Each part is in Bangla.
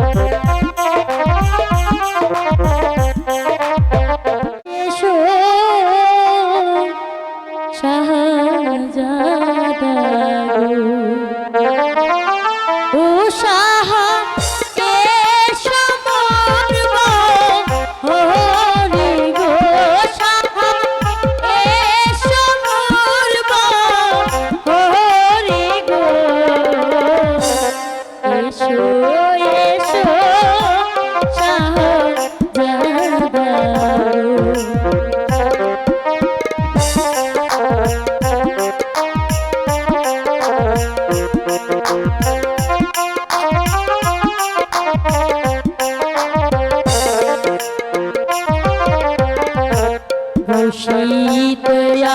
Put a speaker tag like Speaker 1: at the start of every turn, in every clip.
Speaker 1: Thank you. शीतया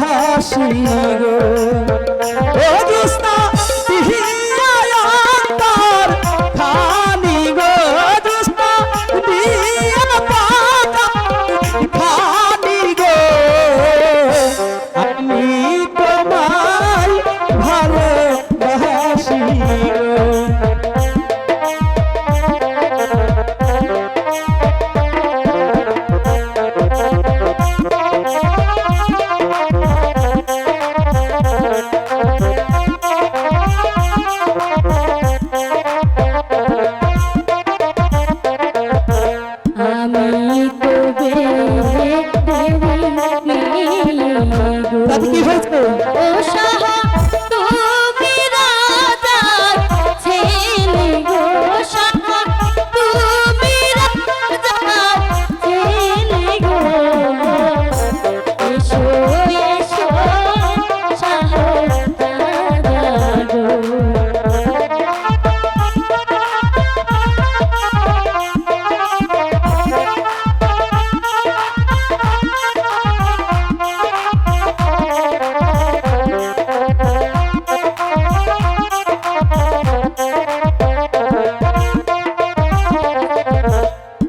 Speaker 2: হাসি গো। ও দোস্তা
Speaker 1: দাদি কি
Speaker 2: হয়েছে?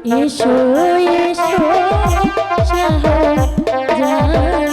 Speaker 1: এসো এসো সাহস